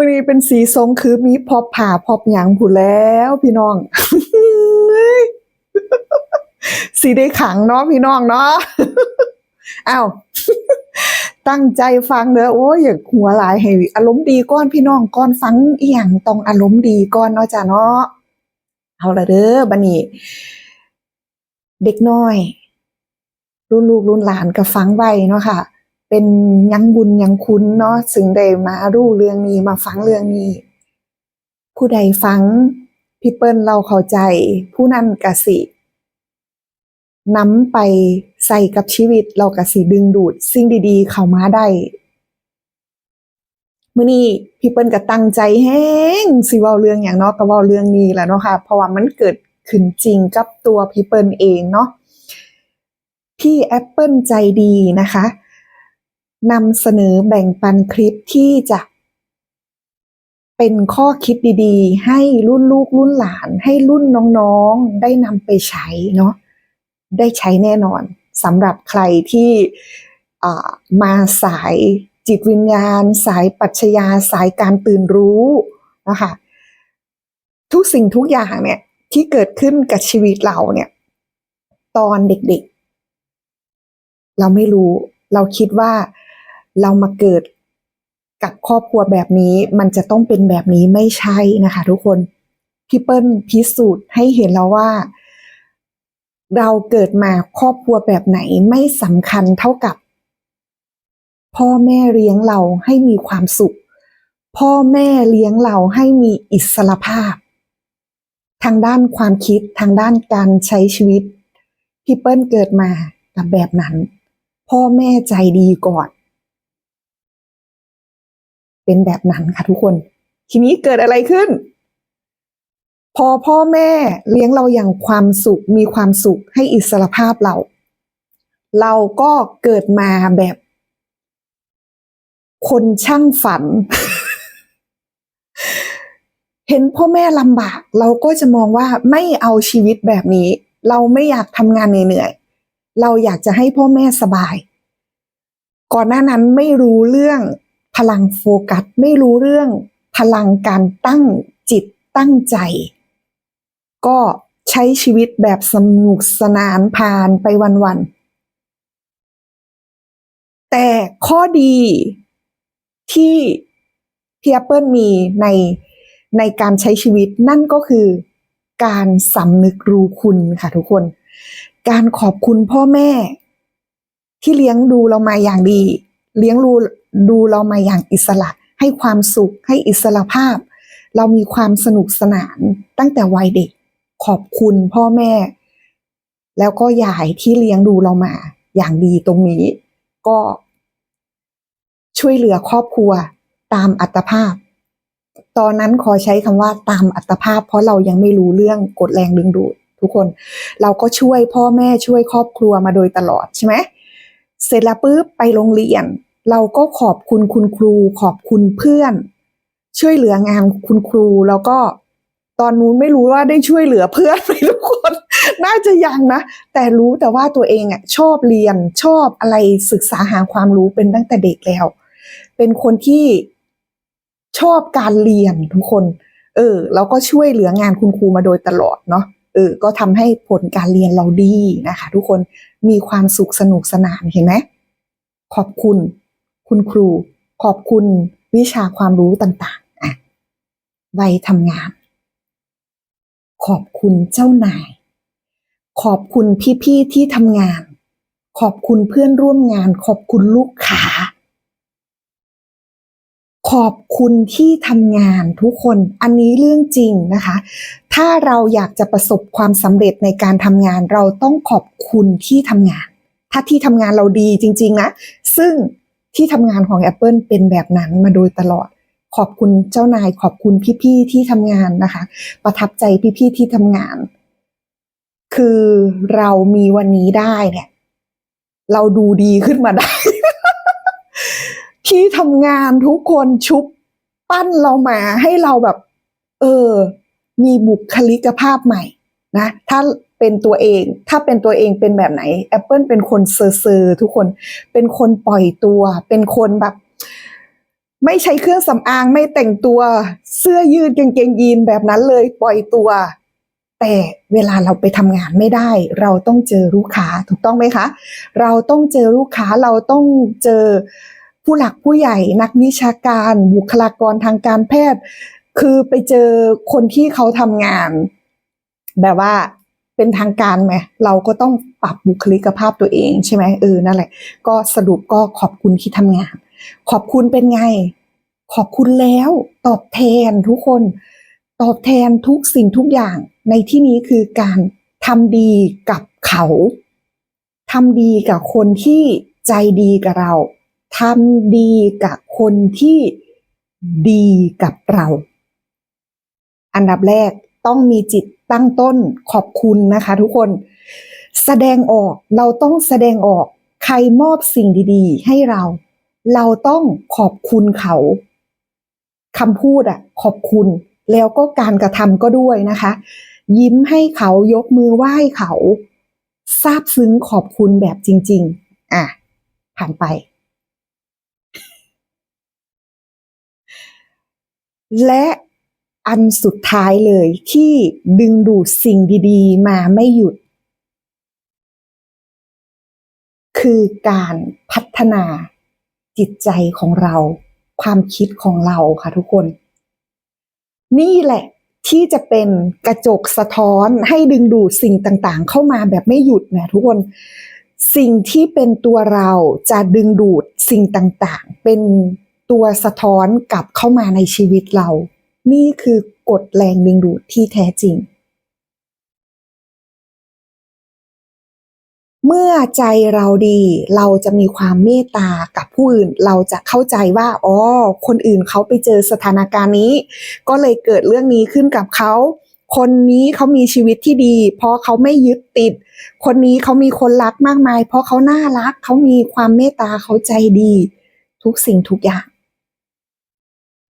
มื่อนี้เป็นสีทรงคือมีพอผ่าพอบหยังผุแล้วพี่น้อง สีได้ขังเนาะพี่น้องเนาะอ้าวตั้งใจฟังเด้อโอ้ยอย่าหัวหลายให้อารมณ์ดีก่อนพี่น้องก่อนฟังอียงต้องอารมณ์ดีก่อนเนาะจ้ะเนาะเอาละเด้อบัดนี้เด็กน้อย รุ่นลูกรุ่นหลานก็ฟังไว้เนาะค่ะ เป็นยังบุญยังคุ้นเนาะซึ่งได้มารู้เรื่องนี้มาฟังเรื่องนี้ ผู้ใดฟังพี่เปิ้ลเราเข้าใจ ผู้นั้นกสินำไปใส่กับชีวิตเรากสิดึงดูด สิ่งดีๆ เข้ามาได้มื้อนี้พี่เปิ้ลก็ตั้งใจแห้งสิเว้าเรื่องอย่างเนาะก็เว้าเรื่องนี้แหละเนาะค่ะ เพราะว่ามันเกิดขึ้นจริงกับตัวพี่เปิ้ลเองเนาะพี่แอปเปิลใจดีนะคะ นำเสนอแบ่งปันคลิปที่จะเป็นข้อคิดดีๆ ให้รุ่นลูกรุ่นหลาน ให้รุ่นน้องๆได้นำไปใช้เนาะได้ใช้แน่นอนสำหรับใครที่มาสายจิตวิญญาณ สายปัชญาสายการตื่นรู้นะคะทุกสิ่งทุกอย่างเนี่ยที่เกิดขึ้นกับชีวิตเราเนี่ยตอนเด็กๆ เราไม่รู้เราคิดว่า เรามาเกิดกับครอบครัวแบบนี้มันจะต้องเป็นแบบนี้ไม่ใช่นะคะ ทุกคนพี่เปิ้ลพิสูจน์ให้เห็นแล้วว่า เราเกิดมาครอบครัวแบบไหนไม่สำคัญเท่ากับ พ่อแม่เลี้ยงเราให้มีความสุข พ่อแม่เลี้ยงเราให้มีอิสรภาพ ทางด้านความคิดทางด้านการใช้ชีวิตพี่เปิ้ลเกิดมากับแบบนั้น พ่อแม่ใจดีก่อน เป็นแบบนั้นค่ะทุกคน ทีนี้เกิดอะไรขึ้น พอพ่อแม่เลี้ยงเราอย่างความสุขมีความสุขให้อิสรภาพเรา เราก็เกิดมาแบบ คนช่างฝัน เห็นพ่อแม่ลำบาก เราก็จะมองว่าไม่เอาชีวิตแบบนี้ เราไม่อยากทำงานเหนื่อยเราอยากจะให้พ่อแม่สบาย ก่อนหน้านั้นไม่รู้เรื่อง พลังโฟกัสไม่รู้เรื่องพลังการตั้งจิตตั้งใจ ก็ใช้ชีวิตแบบสนุกสนานผ่านไปวันๆ แต่ข้อดีที่พี่แอปเปิลมีในในการใช้ชีวิตนั่นก็คือการสำนึกรู้คุณค่ะทุกคน การขอบคุณพ่อแม่ ที่เลี้ยงดูเรามาอย่างดี เลี้ยงดู ดูเรามาอย่างอิสระ ให้ความสุขให้อิสระภาพ เรามีความสนุกสนานตั้งแต่วัยเด็กขอบคุณพ่อแม่ แล้วก็ยายที่เลี้ยงดูเรามา อย่างดีตรงนี้ ก็ ช่วยเหลือครอบครัวตามอัตภาพ ตอนนั้นขอใช้คำว่าตามอัตภาพ เพราะเรายังไม่รู้เรื่องกฎแรงดึงดูดทุกคน เราก็ช่วยพ่อแม่ช่วยครอบครัวมาโดยตลอดใช่ไหมเสร็จแล้วปุ๊บไปโรงเรียน เราก็ขอบคุณคุณครู ขอบคุณเพื่อน ช่วยเหลืองานคุณครูแล้วก็ตอนนู้นไม่รู้ว่าได้ช่วยเหลือเพื่อนไหมทุกคน น่าจะยังนะ แต่รู้แต่ว่าตัวเองอะชอบเรียนชอบอะไรศึกษาหาความรู้เป็นตั้งแต่เด็กแล้ว เป็นคนที่ชอบการเรียนทุกคน เออแล้วก็ช่วยเหลืองานคุณครูมาโดยตลอดเนาะเออ ก็ทำให้ผลการเรียนเราดีนะคะ ทุกคนมีความสุขสนุกสนานเห็นไหมขอบคุณ คุณครู ขอบคุณวิชาความรู้ต่างๆอะวัยทำงาน ขอบคุณเจ้านาย ขอบคุณพี่ๆที่ทำงาน ขอบคุณเพื่อนร่วมงาน ขอบคุณลูกค้า ขอบคุณที่ทำงานทุกคน อันนี้เรื่องจริงนะคะ ถ้าเราอยากจะประสบความสำเร็จในการทำงาน เราต้องขอบคุณที่ทำงาน ถ้าที่ทำงานเราดีจริง ๆ นะ ซึ่ง ที่ทำงานของ Apple เป็นแบบนั้นมาโดยตลอด ขอบคุณเจ้านายขอบคุณพี่ๆที่ทำงานนะคะ ประทับใจพี่ๆที่ทำงาน คือเรามีวันนี้ได้เนี่ย เราดูดีขึ้นมาได้ ที่ทำงานทุกคนชุบปั้นเรามาให้เราแบบ เออ มีบุคลิกภาพใหม่นะ ถ้าเป็นตัวเอง ถ้าเป็นตัวเองเป็นแบบไหน Apple เป็นคนเซอร์เซอร์ทุกคนเป็นคนปล่อยตัว เป็นคนแบบ ไม่ใช้เครื่องสำอางไม่แต่งตัวเสื้อยืดกางเกงยีนแบบนั้นเลยปล่อยตัว แต่เวลาเราไปทำงานไม่ได้ เราต้องเจอลูกค้าถูกต้องไหมคะ เราต้องเจอลูกค้าเราต้องเจอผู้หลักผู้ใหญ่นักวิชาการบุคลากรทางการแพทย์ คือไปเจอคนที่เขาทำงาน แบบว่า เป็นทางการไหมเราก็ต้องปรับบุคลิกภาพตัวเองใช่ไหมเออนั่นแหละ ก็สรุปก็ขอบคุณที่ทำงาน ขอบคุณเป็นไง ขอบคุณแล้ว ตอบแทนทุกคน ตอบแทนทุกสิ่งทุกอย่าง ในที่นี้คือการทำดีกับเขาทำดีกับคนที่ใจดีกับเราทำดีกับคนที่ดีกับเรา อันดับแรก ต้องมีจิตตั้งต้นขอบคุณนะคะทุกคนแสดงออกเราต้องแสดงออกใครมอบสิ่งดีๆ ให้เรา เราต้องขอบคุณเขาคำพูดอะขอบคุณ แล้วก็การกระทำก็ด้วยนะคะ ยิ้มให้เขายกมือไหว้เขาซาบซึ้งขอบคุณแบบจริง ๆ อะ ผ่านไป และ อันสุดท้ายเลยที่ดึงดูดสิ่งดีๆ มาไม่หยุด คือการพัฒนาจิตใจของเรา ความคิดของเราค่ะทุกคน นี่แหละที่จะเป็นกระจกสะท้อนให้ดึงดูดสิ่งต่างๆ เข้ามาแบบไม่หยุดนะทุกคนสิ่งที่เป็นตัวเราจะดึงดูดสิ่งต่างๆ เป็นตัวสะท้อนกลับเข้ามาในชีวิตเรา นี่คือกฎแรงดึงดูดที่แท้จริง เมื่อใจเราดีเราจะมีความเมตตากับผู้อื่น เราจะเข้าใจว่าอ๋อคนอื่นเขาไปเจอสถานการณ์นี้ ก็เลยเกิดเรื่องนี้ขึ้นกับเขาคนนี้เขามีชีวิตที่ดี เพราะเขาไม่ยึดติด คนนี้เขามีคนรักมากมาย เพราะเขาน่ารัก เขามีความเมตตาเขาใจดี ทุกสิ่งทุกอย่าง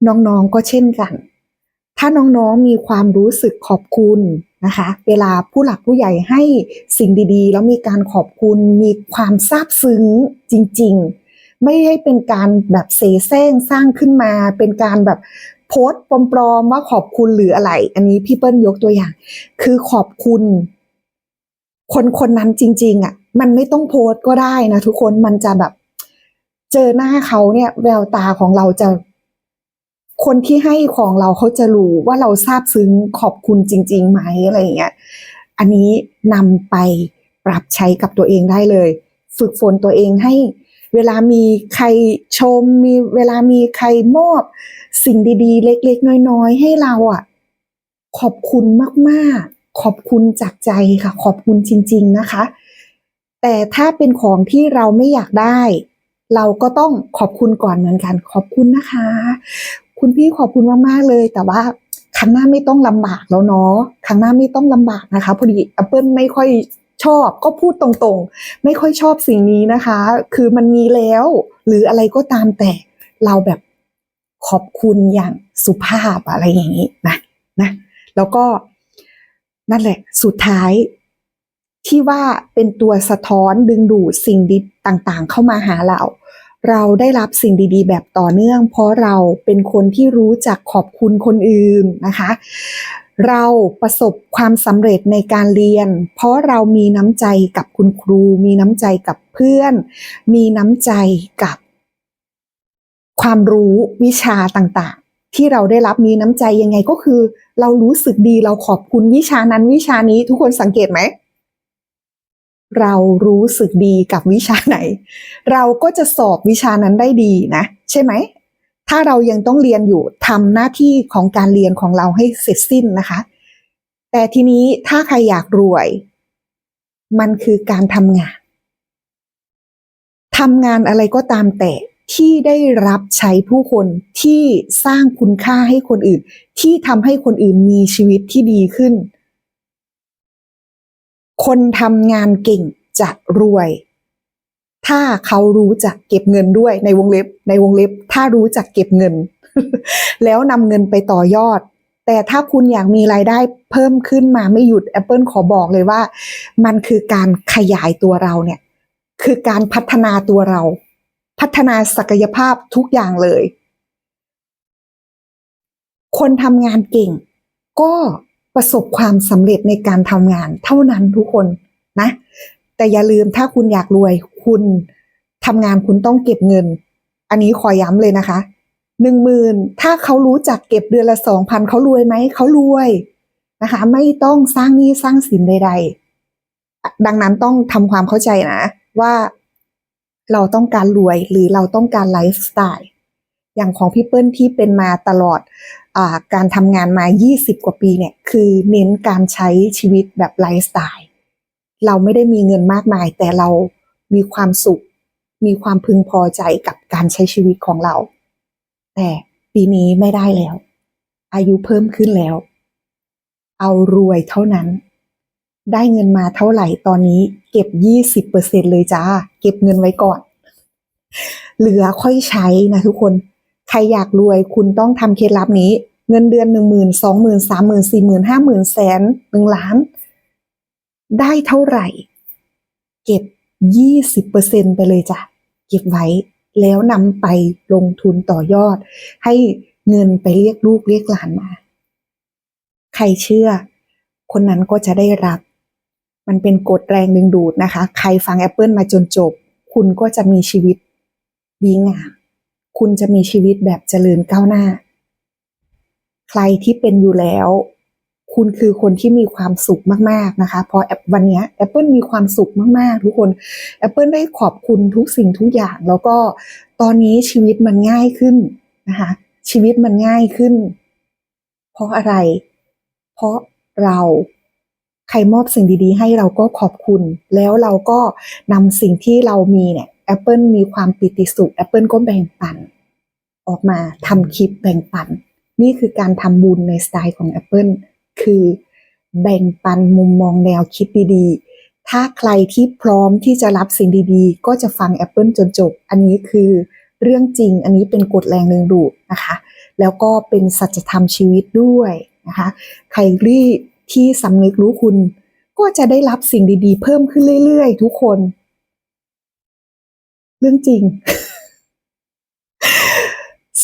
น้องๆก็เช่นกัน ถ้าน้องๆมีความรู้สึกขอบคุณนะคะ เวลาผู้หลักผู้ใหญ่ให้สิ่งดีๆ แล้วมีการขอบคุณมีความซาบซึ้งจริง ๆ ไม่ได้เป็นการแบบเสแสร้งสร้างขึ้นมา เป็นการแบบโพสต์ปลอมๆว่าขอบคุณหรืออะไร อันนี้พี่เปิ้ลยกตัวอย่าง คือขอบคุณ คนคนนั้นจริง ๆอะ มันไม่ต้องโพสต์ก็ได้นะทุกคนมันจะแบบ เจอหน้าเขาเนี่ย แววตาของเราจะ คนที่ให้ของเราเขาจะรู้ว่าเราซาบซึ้งขอบคุณจริงๆไหมอะไรอย่างเงี้ย อันนี้นำไปปรับใช้กับตัวเองได้เลย ฝึกฝนตัวเองให้เวลามีใครชมมีเวลามีใครมอบ สิ่งดีๆ เล็กๆ น้อยๆ ให้เราอะ ขอบคุณมากๆ ขอบคุณจากใจค่ะ ขอบคุณจริง ๆนะคะ แต่ถ้าเป็นของที่เราไม่อยากได้ เราก็ต้องขอบคุณก่อนเหมือนกัน ขอบคุณนะคะ คุณพี่ขอบคุณมากๆเลย แต่ว่าครั้งหน้าไม่ต้องลำบากแล้วเนาะครั้งหน้าไม่ต้องลำบากนะคะ พอดีแอปเปิลไม่ค่อยชอบ ก็พูดตรงๆ ไม่ค่อยชอบสิ่งนี้นะคะ คือมันมีแล้ว หรืออะไรก็ตามแต่เราแบบขอบคุณอย่างสุภาพอะไรอย่างนี้นะนะแล้วก็นั่นแหละสุดท้ายที่ว่าเป็นตัวสะท้อนดึงดูดสิ่งดีต่างๆ เข้ามาหาเรา เราได้รับสิ่งดีๆ แบบต่อเนื่อง เพราะเราเป็นคนที่รู้จักขอบคุณคนอื่นนะคะ เราประสบความสำเร็จในการเรียน เพราะเรามีน้ำใจกับคุณครู มีน้ำใจกับเพื่อน มีน้ำใจกับ ความรู้วิชาต่างๆ ที่เราได้รับมีน้ำใจยังไงก็คือ เรารู้สึกดีเราขอบคุณวิชานั้นวิชานี้ทุกคนสังเกตไหม เรารู้สึกดีกับวิชาไหน เราก็จะสอบวิชานั้นได้ดีนะ ใช่ไหม ถ้าเรายังต้องเรียนอยู่ทำหน้าที่ของการเรียนของเราให้เสร็จสิ้นนะคะ แต่ทีนี้ถ้าใครอยากรวย มันคือการทำงานทำงานอะไรก็ตามแต่ที่ได้รับใช้ผู้คนที่สร้างคุณค่าให้คนอื่น ที่ทำให้คนอื่นมีชีวิตที่ดีขึ้น คนทำงานเก่งจะรวย ถ้าเขารู้จักเก็บเงินด้วยในวงเล็บในวงเล็บ ถ้ารู้จักเก็บเงิน แล้วนำเงินไปต่อยอด แต่ถ้าคุณอยากมีรายได้เพิ่มขึ้นมาไม่หยุด Apple ขอบอกเลยว่า มันคือการขยายตัวเราเนี่ย คือการพัฒนาตัวเรา พัฒนาศักยภาพทุกอย่างเลย คนทำงานเก่ง ก็ ประสบความสำเร็จในการทำงานเท่านั้นทุกคนนะ แต่อย่าลืมถ้าคุณอยากรวย คุณทำงานคุณต้องเก็บเงิน อันนี้ขอย้ำเลยนะคะหนึ่งหมื่นถ้าเขารู้จักเก็บเดือนละสองพันเขารวยไหมเขารวยนะคะ ไม่ต้องสร้างหนี้สร้างสินใด ๆ ดังนั้นต้องทำความเข้าใจนะ ว่าเราต้องการรวยหรือเราต้องการไลฟ์สไตล์อย่างของพี่เปิ้ลที่เป็นมาตลอด การทำงานมา 20 กว่าปีเนี่ยคือเน้นการใช้ชีวิตแบบไลฟ์สไตล์ เราไม่ได้มีเงินมากมาย แต่เรามีความสุข มีความพึงพอใจกับการใช้ชีวิตของเรา แต่ปีนี้ไม่ได้แล้ว อายุเพิ่มขึ้นแล้ว เอารวยเท่านั้น ได้เงินมาเท่าไหร่ตอนนี้เก็บ 20%เลยจ้า เก็บเงินไว้ก่อน เหลือค่อยใช้นะทุกคน ใครอยากรวยคุณต้องทำเคล็ดลับนี้ เงินเดือนหนึ่งหมื่นสองหมื่นสามหมื่นสี่หมื่นห้าหมื่นแสนหนึ่งล้าน ได้เท่าไหร่ เก็บยี่สิบเปอร์เซ็นไปเลยจ้ะ เก็บไว้แล้วนำไปลงทุนต่อยอด ให้เงินไปเรียกลูกเรียกหลานมา ใครเชื่อ คนนั้นก็จะได้รับ มันเป็นกฎแรงดึงดูดนะคะ ใครฟัง Apple มาจนจบ คุณก็จะมีชีวิตดีงามคุณจะมีชีวิตแบบเจริญก้าวหน้า ใครที่เป็นอยู่แล้ว คุณคือคนที่มีความสุขมากๆนะคะเพราะแอปวันนี้ Apple มีความสุขมากๆ ทุกคน Apple ได้ขอบคุณทุกสิ่งทุกอย่าง แล้วก็ตอนนี้ชีวิตมันง่ายขึ้นนะคะชีวิตมันง่ายขึ้น เพราะอะไร เพราะเราใครมอบสิ่งดีๆ ให้เราก็ขอบคุณ แล้วเราก็นำสิ่งที่เรามีเนี่ย Apple มีความปิติสุข Apple ก็แบ่งปัน ออกมาทำคลิปแบ่งปัน นี่คือการทำบุญในสไตล์ของ Apple คือแบ่งปันมุมมองแนวคิดดีๆ ถ้าใครที่พร้อมที่จะรับสิ่งดีๆ ก็จะฟัง Apple จนจบ อันนี้คือเรื่องจริง อันนี้เป็นกฎแรงดึงดูดนะคะ แล้วก็เป็นสัจธรรมชีวิตด้วยนะคะ ใครรีที่สำนึกรู้คุณ ก็จะได้รับสิ่งดีๆ เพิ่มขึ้นเรื่อยๆ ทุกคน เรื่องจริง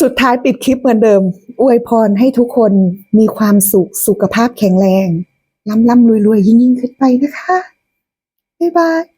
สุดท้ายปิดคลิปเหมือนเดิม อวยพรให้ทุกคนมีความสุข สุขภาพแข็งแรงล่ำล่ำรวยรวยยิ่งยิ่งขึ้นไปนะคะ บ๊ายบาย